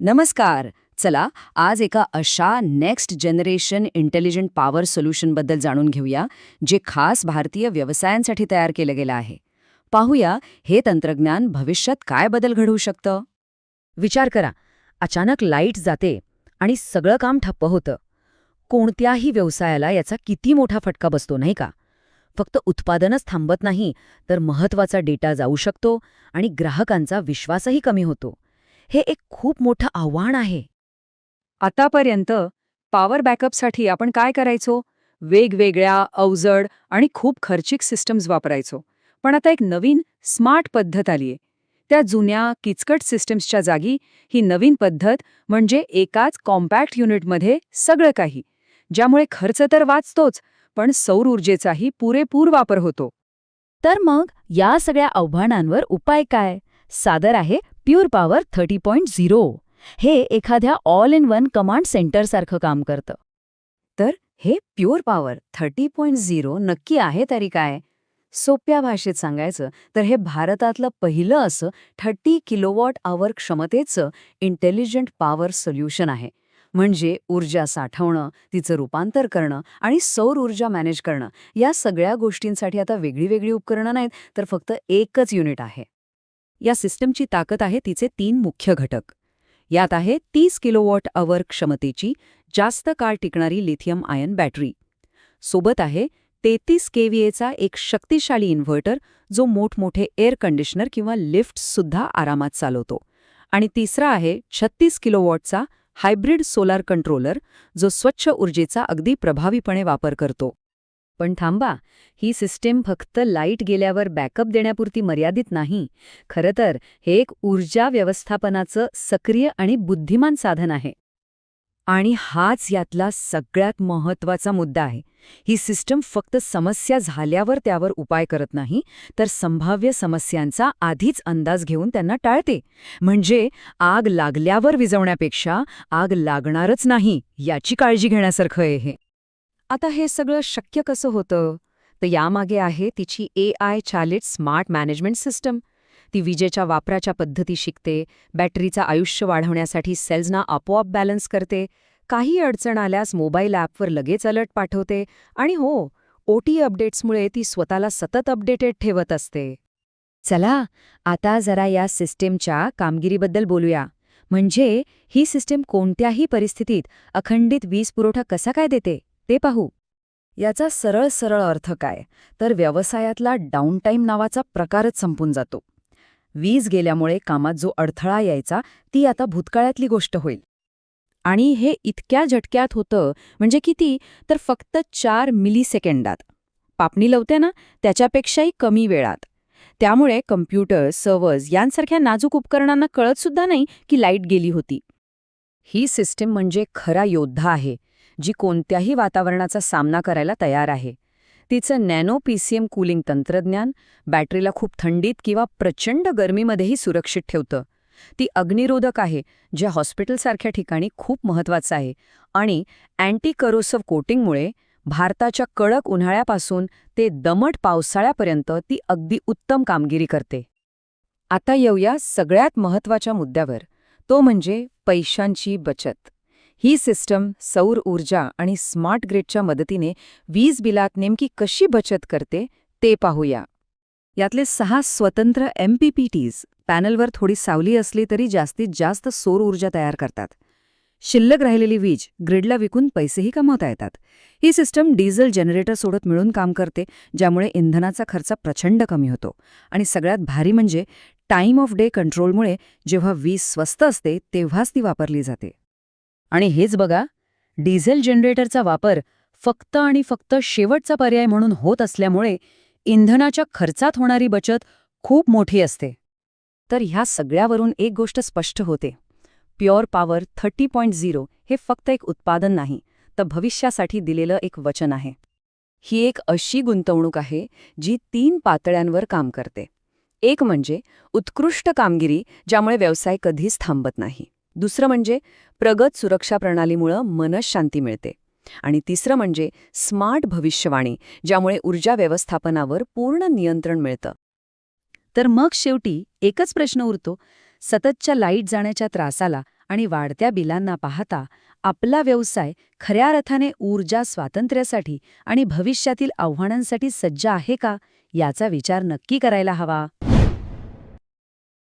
नमस्कार. चला आज एका अशा नेक्स्ट जनरेशन इंटेलिजंट पॉवर सोल्युशनबद्दल जाणून घेऊया जे खास भारतीय व्यवसायांसाठी तयार केलं गेलं आहे. पाहूया हे तंत्रज्ञान भविष्यात काय बदल घडवू शकतं? विचार करा अचानक लाइट जाते आणि सगळं काम ठप्प होतं. कोणत्याही व्यवसायाला याचा किती मोठा फटका बसतो नाही का? फक्त उत्पादनच थांबत नाही तर महत्त्वाचा डेटा जाऊ शकतो आणि ग्राहकांचा विश्वासही कमी होतो. हे एक खूप मोठं आव्हान आहे. आतापर्यंत पॉवर बॅकअपसाठी आपण काय करायचो? वेगवेगळ्या अवजड आणि खूप खर्चिक सिस्टम्स वापरायचो. पण आता एक नवीन स्मार्ट पद्धत आलीये. त्या जुन्या किचकट सिस्टम्सच्या जागी ही नवीन पद्धत म्हणजे एकाच कॉम्पॅक्ट युनिटमध्ये सगळं काही. ज्यामुळे खर्च तर वाचतोच पण सौर ऊर्जेचाही पुरेपूर वापर होतो. तर मग या सगळ्या आव्हानांवर उपाय काय? सादर आहे pure power thirty point zero. हे एखाद्या ऑल इन वन कमांड सेंटरसारखं काम करतं. तर हे pure power thirty point zero नक्की आहे तरी काय? सोप्या भाषेत सांगायचं तर हे भारतातलं पहिलं असं थर्टी किलोवॉट आवर क्षमतेचं इंटेलिजंट पॉवर सोल्युशन आहे. म्हणजे ऊर्जा साठवणं तिचं रूपांतर करणं आणि सौर ऊर्जा मॅनेज करणं. या सगळ्या गोष्टींसाठी आता वेगळी वेगळी उपकरणं नाहीत तर फक्त एकच युनिट आहे. या सिस्टमची ताकद आहे तिचे तीन मुख्य घटक. यात आहे तीस किलोवॉट अवर क्षमतेची जास्त काळ टिकणारी लिथियम आयन बॅटरी. सोबत आहे तेहतीस केव्हीएचा एक शक्तिशाली इन्व्हर्टर जो मोठमोठे एअर कंडिशनर किंवा लिफ्टसुद्धा आरामात चालवतो. आणि तिसरा आहे छत्तीस किलोवॉटचा हायब्रिड सोलार कंट्रोलर जो स्वच्छ ऊर्जेचा अगदी प्रभावीपणे वापर करतो. पण थांबा ही सिस्टीम फक्त लाइट गेल्यावर बॅकअप देण्यापुरती मर्यादित नाही. खरं तर हे एक ऊर्जा व्यवस्थापनाचं सक्रिय आणि बुद्धिमान साधन आहे. आणि हाच यातला सगळ्यात महत्त्वाचा मुद्दा आहे. ही सिस्टम फक्त समस्या झाल्यावर त्यावर उपाय करत नाही तर संभाव्य समस्यांचा आधीच अंदाज घेऊन त्यांना टाळते. म्हणजे आग लागल्यावर विजवण्यापेक्षा आग लागणारच नाही याची काळजी घेण्यासारखं आहे हे. आता हे सगळं शक्य कसं होतं? तर यामागे आहे तिची ए आय चालित स्मार्ट मॅनेजमेंट सिस्टम. ती विजेच्या वापराच्या पद्धती शिकते बॅटरीचं आयुष्य वाढवण्यासाठी सेल्सना आपोआप बॅलन्स करते काही अडचण आल्यास मोबाईल ॲपवर लगेच अलर्ट पाठवते आणि हो ओ टी अपडेट्समुळे ती स्वतःला सतत अपडेटेड ठेवत असते. चला आता जरा या सिस्टीमच्या कामगिरीबद्दल बोलूया. म्हणजे ही सिस्टीम कोणत्याही परिस्थितीत अखंडित वीज पुरवठा कसा काय देते? ते पाहू. याचा सरळ सरळ अर्थ काय? तर व्यवसायातला डाऊनटाईम नावाचा प्रकारच संपून जातो. वीज गेल्यामुळे कामात जो अडथळा यायचा ती आता भूतकाळातली गोष्ट होईल. आणि हे इतक्या झटक्यात होतं म्हणजे किती? तर फक्त चार मिली सेकंडात पापणी लवते ना त्याच्यापेक्षाही कमी वेळात. त्यामुळे कम्प्युटर सर्व्हर्स यांसारख्या नाजूक उपकरणांना कळतसुद्धा नाही की लाइट गेली होती. ही सिस्टीम म्हणजे खरा योद्धा आहे. जी कोणत्याही वातावरणाचा सामना करायला तयार आहे. तिचं नॅनो पीसीएम कूलिंग तंत्रज्ञान बॅटरीला खूप थंडीत किंवा प्रचंड गरमीमध्येही सुरक्षित ठेवतं. ती अग्निरोधक आहे जे हॉस्पिटलसारख्या ठिकाणी खूप महत्वाचं आहे आणि अँटी करोसव कोटिंगमुळे भारताच्या कडक उन्हाळ्यापासून ते दमट पावसाळ्यापर्यंत ती अगदी उत्तम कामगिरी करते. आता येऊया सगळ्यात महत्त्वाच्या मुद्द्यावर. तो म्हणजे पैशांची बचत. ही सिस्टम सौर ऊर्जा आणि स्मार्ट ग्रिडच्या मदतीने वीज बिलात नेमकी कशी बचत करते ते पाहूया. यातले सहा स्वतंत्र एमपीपीटीज पॅनलवर थोडी सावली असली तरी जास्तीत जास्त सौर ऊर्जा तयार करतात. शिल्लक राहिलेली वीज ग्रिडला विकून पैसेही कमवता येतात. ही सिस्टम डिझेल जनरेटर सोडत मिळून काम करते ज्यामुळे इंधनाचा खर्च प्रचंड कमी होतो. आणि सगळ्यात भारी म्हणजे टाईम ऑफ डे कंट्रोलमुळे जेव्हा वीज स्वस्त असते तेव्हाच ती वापरली जाते. आणि हेच बघा डिझेल जनरेटरचा वापर फक्त आणि फक्त शेवटचा पर्याय म्हणून होत असल्यामुळे इंधनाच्या खर्चात होणारी बचत खूप मोठी असते. तर ह्या सगळ्यावरून एक गोष्ट स्पष्ट होते. Pure power thirty point zero हे फक्त एक उत्पादन नाही तर भविष्यासाठी दिलेलं एक वचन आहे. ही एक अशी गुंतवणूक आहे जी तीन पातळ्यांवर काम करते. एक म्हणजे उत्कृष्ट कामगिरी ज्यामुळे व्यवसाय कधीच थांबत नाही. दुसरं म्हणजे प्रगत सुरक्षा प्रणालीमुळं मनशांती मिळते. आणि तिसरं म्हणजे स्मार्ट भविष्यवाणी ज्यामुळे ऊर्जा व्यवस्थापनावर पूर्ण नियंत्रण मिळतं. तर मग शेवटी एकच प्रश्न उरतो. सततच्या लाइट जाण्याच्या त्रासाला आणि वाढत्या बिलांना पाहता आपला व्यवसाय खऱ्या अर्थाने ऊर्जा स्वातंत्र्यासाठी आणि भविष्यातील आव्हानांसाठी सज्ज आहे का याचा विचार नक्की करायला हवा.